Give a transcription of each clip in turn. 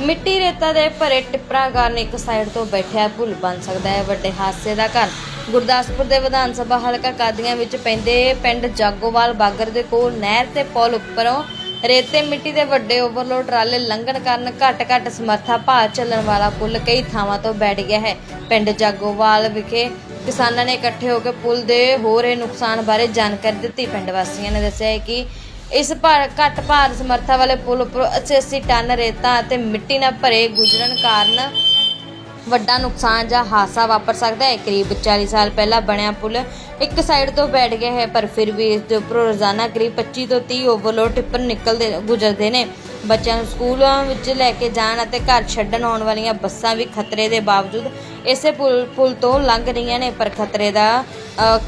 ਮਿੱਟੀ ਰੇਤਾ ਦੇ ਭਰੇ ਟਿੱਪਰਾਂ ਕਾਰਨ ਇੱਕ ਸਾਈਡ ਤੋਂ ਬੈਠਿਆ ਪੁਲ ਬਣ ਸਕਦਾ ਹੈ। ਵੱਡੇ ਹਾਦਸੇ ਦਾ ਘਰ ਗੁਰਦਾਸਪੁਰ ਦੇ ਵਿਧਾਨ ਸਭਾ ਹਲਕਾ ਕਾਦੀਆਂ ਵਿੱਚ ਪੈਂਦੇ ਪਿੰਡ ਜਾਗੋਵਾਲ ਬਾਗਰ ਦੇ ਕੋਲ ਨਹਿਰ ਤੇ ਪੁਲ ਉੱਪਰੋਂ ਰੇਤੇ ਮਿੱਟੀ ਦੇ ਵੱਡੇ ਓਵਰਲੋਡ ਟਰਾਲੇ ਲੰਘਣ ਕਾਰਨ ਘੱਟ-ਘੱਟ ਸਮਰੱਥਾ ਭਾਰ ਚੱਲਣ ਵਾਲਾ ਪੁਲ ਕਈ ਥਾਵਾਂ ਤੋਂ ਬੈਠ ਗਿਆ ਹੈ। ਪਿੰਡ ਜਾਗੋਵਾਲ ਵਿਖੇ ਕਿਸਾਨਾਂ ਨੇ ਇਕੱਠੇ ਹੋ ਕੇ ਪੁਲ ਦੇ ਹੋ ਰਹੇ ਨੁਕਸਾਨ ਬਾਰੇ ਜਾਣਕਾਰੀ ਦਿੱਤੀ। ਪਿੰਡ ਵਾਸੀਆਂ ਨੇ ਦੱਸਿਆ ਹੈ ਕਿ ਇਸ ਭਾਰ ਘੱਟ ਭਾਰ ਸਮਰੱਥਾ ਵਾਲੇ ਪੁਲ ਉੱਪਰ 80-80 ਟਨ ਰੇਤਾ ਅਤੇ ਮਿੱਟੀ ਨਾਲ ਭਰੇ ਗੁਜ਼ਰਨ ਕਾਰਨ ਵੱਡਾ ਨੁਕਸਾਨ ਜਾਂ ਹਾਦਸਾ ਵਾਪਰ ਸਕਦਾ ਹੈ। ਕਰੀਬ 40 ਸਾਲ ਪਹਿਲਾਂ ਬਣਿਆ ਪੁਲ ਇੱਕ ਸਾਈਡ ਤੋਂ ਬੈਠ ਗਿਆ ਹੈ ਪਰ ਫਿਰ ਵੀ ਇਸ ਦੇ ਉੱਪਰੋਂ ਰੋਜ਼ਾਨਾ ਕਰੀਬ 25 ਤੋਂ 30 ਓਵਰਲੋਡ ਟਿੱਪਰ ਨਿਕਲਦੇ ਗੁਜ਼ਰਦੇ ਨੇ। ਬੱਚਿਆਂ ਨੂੰ ਸਕੂਲਾਂ ਵਿੱਚ ਲੈ ਕੇ ਜਾਣ ਅਤੇ ਘਰ ਛੱਡਣ ਆਉਣ ਵਾਲੀਆਂ ਬੱਸਾਂ ਵੀ ਖਤਰੇ ਦੇ ਬਾਵਜੂਦ ਇਸੇ ਪੁਲ ਪੁਲ ਤੋਂ ਲੰਘ ਰਹੀਆਂ ਨੇ। ਪਰ ਖਤਰੇ ਦਾ ਅ,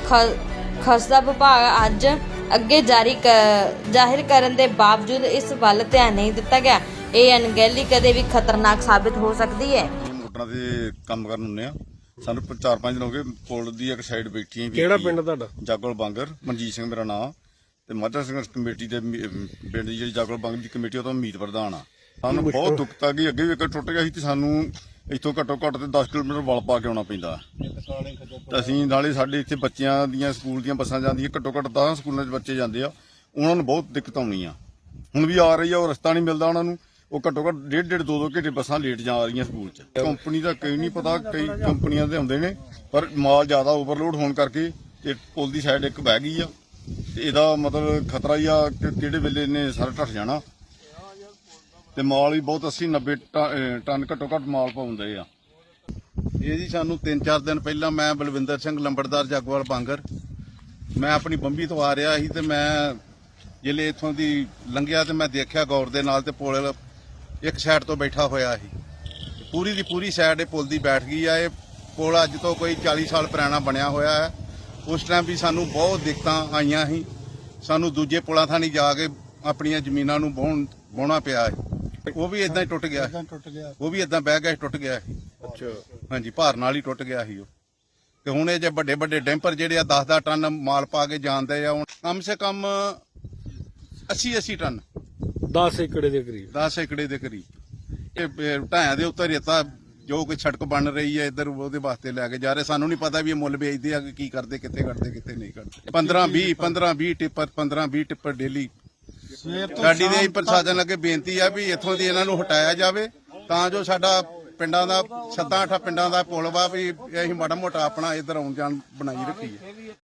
ਖਸਦਾ ਵਿਭਾਗ ਅੱਜ ਅੱਗੇ ਜਾਰੀ ਜ਼ਾਹਿਰ ਕਰਨ ਦੇ ਬਾਵਜੂਦ ਇਸ ਵੱਲ ਧਿਆਨ ਨਹੀਂ ਦਿੱਤਾ ਗਿਆ। ਇਹ ਅਣਗਹਿਲੀ ਕਦੇ ਵੀ ਖਤਰਨਾਕ ਸਾਬਿਤ ਹੋ ਸਕਦੀ ਹੈ। ਮੋਟਰਾਂ ਤੇ ਕੰਮ ਕਰਨ ਹੁੰਨੇ ਆ। ਸਾਨੂੰ 4-5 ਦਿਨ ਹੋ ਗਏ ਪੁਲ ਦੀ ਇੱਕ ਸਾਈਡ ਬੈਠੀ ਕਿਹੜਾ ਪਿੰਡ ਤੁਹਾਡਾ? ਜਾਗਲ ਬਾਂਗਰ। ਮਨਜੀਤ ਸਿੰਘ ਮੇਰਾ ਨਾਮ ਤੇ ਮਾਝਾ ਸਿੰਘ ਕਮੇਟੀ ਦੇ ਮੀ- ਪਿੰਡ ਦੀ ਜਿਹੜੀ ਜਾਗਲ ਬਾਂਗਰ ਦੀ ਕਮੇਟੀ ਉਹ ਤੋਂ ਮੀਤ ਪ੍ਰਧਾਨ ਆ। ਸਾਨੂੰ ਬਹੁਤ ਦੁੱਖ ਤਾਂ ਕਿ ਅੱਗੇ ਵੀ ਇੱਕ ਟੁੱਟ ਗਿਆ ਸੀ ਤੇ ਸਾਨੂੰ ਇੱਥੋਂ ਘੱਟੋ ਘੱਟ ਤੇ 10 ਕਿਲੋਮੀਟਰ ਵਲ ਪਾ ਕੇ ਆਉਣਾ ਪੈਂਦਾ। ਤੇ ਅਸੀਂ ਨਾਲੇ ਸਾਡੇ ਇੱਥੇ ਬੱਚਿਆਂ ਦੀਆਂ, ਸਕੂਲ ਦੀਆਂ ਬੱਸਾਂ ਜਾਂਦੀਆਂ, ਘੱਟੋ ਘੱਟ 10 ਸਕੂਲਾਂ 'ਚ ਬੱਚੇ ਜਾਂਦੇ ਆ। ਉਹਨਾਂ ਨੂੰ ਬਹੁਤ ਦਿੱਕਤ ਆਉਣੀ ਆ। ਹੁਣ ਵੀ ਆ ਰਹੀ ਆ, ਉਹ ਰਸਤਾ ਨਹੀਂ ਮਿਲਦਾ ਉਹਨਾਂ ਨੂੰ। ਉਹ ਘੱਟੋ ਘੱਟ ਡੇਢ ਡੇਢ, ਦੋ ਦੋ ਘੰਟੇ ਬੱਸਾਂ ਲੇਟ ਜਾ ਰਹੀਆਂ ਸਕੂਲ 'ਚ। ਕੰਪਨੀ ਦਾ ਕੋਈ ਨਹੀਂ ਪਤਾ, ਕਈ ਕੰਪਨੀਆਂ ਦੇ ਹੁੰਦੇ ਨੇ, ਪਰ ਮਾਲ ਜ਼ਿਆਦਾ ਓਵਰਲੋਡ ਹੋਣ ਕਰਕੇ ਤੇ ਪੁਲ ਦੀ ਸਾਈਡ ਇੱਕ ਬਹਿ ਗਈ ਆ। ਤੇ ਇਹਦਾ ਮਤਲਬ ਖਤਰਾ ਹੀ ਆ ਕਿ ਕਿਹੜੇ ਵੇਲੇ ਨੇ ਸਾਰਾ ਢੱਠ ਜਾਣਾ। ਤੇ ਮਾਲ ਵੀ ਬਹੁਤ 80 90 ਟਨ ਟਨ ਘੱਟੋ ਘੱਟ ਮਾਲ ਪਾਉਂਦੇ ਆ। ਇਹ ਜੀ ਸਾਨੂੰ 3-4 ਦਿਨ ਪਹਿਲਾਂ ਮੈਂ ਬਲਵਿੰਦਰ ਸਿੰਘ ਲੰਬੜਦਾਰ ਜਗਵਾਲ ਬਾਂਗਰ, ਮੈਂ ਆਪਣੀ ਬੰਬੀ ਤੋਂ ਆ ਰਿਹਾ ਸੀ ਤੇ ਮੈਂ ਜਿਲੇ ਇਥੋਂ ਦੀ ਲੰਘਿਆ ਤੇ ਮੈਂ ਦੇਖਿਆ ਗੌਰ ਦੇ ਨਾਲ ਤੇ ਪੁਲ ਇੱਕ ਸਾਈਡ ਤੋਂ ਬੈਠਾ ਹੋਇਆ ਸੀ। ਪੂਰੀ ਦੀ ਪੂਰੀ ਸਾਈਡ ਇਹ ਪੁਲ ਦੀ ਬੈਠ ਗਈ ਆ, ਇਹ ਪੁਲ ਅੱਜ ਤੋਂ ਕੋਈ 40 ਸਾਲ ਪੁਰਾਣਾ ਬਣਿਆ ਹੋਇਆ ਹੈ। ਉਸ ਟਾਈਮ ਵੀ ਸਾਨੂੰ ਬਹੁਤ ਦਿੱਕਤਾਂ ਆਈਆਂ ਸੀ। ਸਾਨੂੰ ਦੂਜੇ ਪੁਲਾਂ ਥਾਣੀ ਜਾ ਕੇ ਆਪਣੀਆਂ ਜ਼ਮੀਨਾਂ ਨੂੰ ਵਾਹੁਣ ਵਾਹੁਣਾ ਪਿਆ ਹੈ। ਉਹ ਵੀ ਇਦਾਂ ਹੀ ਟੁੱਟ ਗਿਆ ਉਹ ਵੀ ਇਦਾਂ ਬਹਿ ਗਿਆ ਟੁੱਟ ਗਿਆ ਅੱਛਾ। ਹਾਂਜੀ ਭਾਰ ਨਾਲ ਹੀ ਟੁੱਟ ਗਿਆ ਸੀ ਉਹ। ਤੇ ਹੁਣ ਇਹ ਜੇ ਵੱਡੇ ਵੱਡੇ ਡੈਂਪਰ ਜਿਹੜੇ ਆ 10-10 ਟਨ ਮਾਲ ਪਾ ਕੇ ਜਾਂਦੇ ਆ ਹੁਣ ਕਮ ਸੇ ਕਮ 80-80 ਟਨ। 10 ਏਕੜ ਦੇ ਕਰੀਬ। 10 ਏਕੜੇ ਦੇ ਕਰੀਬ। ਇਹ ਢਾਇਆਂ ਦੇ ਉੱਤੇ ਰੇਤਾ ਜੋ ਕੋਈ ਸੜਕ ਬਣ ਰਹੀ ਹੈ ਇੱਧਰ ਉਹਦੇ ਵਾਸਤੇ ਲੈ ਕੇ ਜਾ ਰਹੇ। ਸਾਨੂੰ ਨਹੀਂ ਪਤਾ ਵੀ ਇਹ ਮੁੱਲ ਵੇਚਦੇ ਆ ਕਿ ਕੀ ਕਰਦੇ ਕਿੱਥੇ ਕਰਦੇ ਕਿੱਥੇ ਨਹੀਂ ਕਰਦੇ 15 20 15 20 ਟਿੱਪਰ 15 20 ਟਿੱਪਰ ਡੇਲੀ ਸਾਡੀ ਦੇ ਪ੍ਰਸ਼ਾਸਨ ਅੱਗੇ ਬੇਨਤੀ ਆ ਵੀ ਇੱਥੋਂ ਦੀ ਇਹਨਾਂ ਨੂੰ ਹਟਾਇਆ ਜਾਵੇ ਤਾਂ ਜੋ ਸਾਡਾ ਪਿੰਡਾਂ ਦਾ ਸੱਤਾਂ ਅੱਠਾਂ ਪਿੰਡਾਂ ਦਾ ਪੁਲ ਵਾ ਵੀ ਅਸੀਂ ਮਾੜਾ ਮੋਟਾ ਆਪਣਾ ਇੱਧਰ ਆਉਣ ਜਾਣ ਬਣਾਈ ਰੱਖੀਏ।